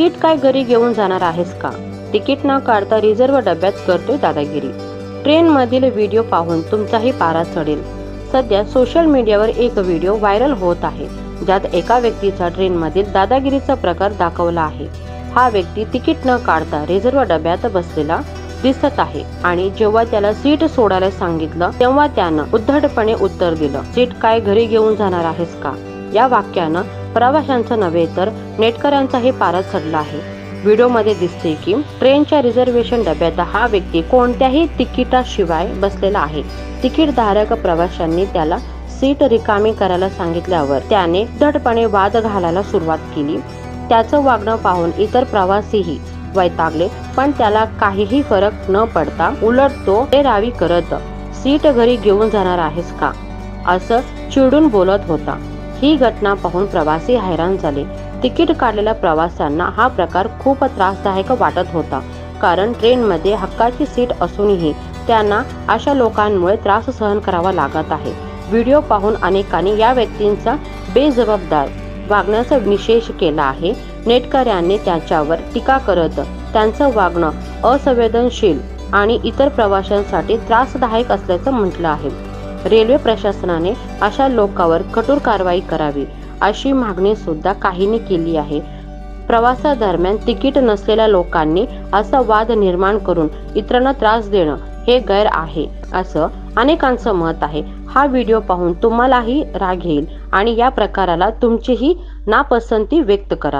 Seat काय घरी घेऊन जाणार आहेस का? तिकीट न काढता रिझर्व डब्यात करतोय दादागिरी. ट्रेनमधील व्हिडिओ पाहून तुमचाही पारा चढेल. सध्या सोशल मीडियावर एक व्हिडिओ व्हायरल होत आहे. ज्यात एका व्यक्तीचा ट्रेनमधील दादागिरीचा प्रकार दाखवला आहे. हा व्यक्ती तिकीट न काढता रिझर्व डब्यात बसलेला दिसत आहे आणि जेव्हा त्याला सीट सोडायला सांगितलं तेव्हा त्यानं उद्धटपणे उत्तर दिलं सीट काय घरी घेऊन जाणार आहेस का? या वाक्यानं प्रवाशांचं नव्हे तर नेटकऱ्यांचाही पारा चढला आहे. व्हिडिओमध्ये दिसते की ट्रेनच्या रिझर्वेशन डब्यात हा व्यक्ती कोणत्याही तिकिटाशिवाय बसलेला आहे. तिकीट धारक प्रवाशांनी त्याला सीट रिकामी करायला सांगितल्यावर त्याने धडपणे वाद घालायला सुरुवात केली. त्याचं वागणं पाहून इतर प्रवासीही वैतागले पण त्याला काहीही फरक न पडता उलट तो रावी करत सीट घरी घेऊन जाणार आहेस का? असं चिडून बोलत होता. ही घटना पाहून प्रवासी हैराण झाले. तिकीट काढलेल्या प्रवाशांना हा प्रकार खूप त्रासदायक वाटत होता. कारण ट्रेनमध्ये हक्काची सीट असूनही त्यांना अशा लोकांमुळे त्रास सहन करावा लागत आहे. व्हिडिओ पाहून अनेकांनी या व्यक्तींचा बेजबाबदार वागण्याचा निषेध केला आहे. नेटकऱ्यांनी त्याच्यावर टीका करत त्यांचं वागणं असंवेदनशील आणि इतर प्रवाशांसाठी त्रासदायक असल्याचं म्हटलं आहे. रेल्वे प्रशासनाने अशा लोकांवर कठोर कारवाई करावी अशी मागणी सुद्धा काहींनी केली आहे. प्रवासादरम्यान तिकीट नसलेल्या लोकांनी असा वाद निर्माण करून इतरांना त्रास देणं हे गैर आहे असं अनेकांचं मत आहे. हा व्हिडिओ पाहून तुम्हालाही राग येईल आणि या प्रकाराला तुमचीही नापसंती व्यक्त करा.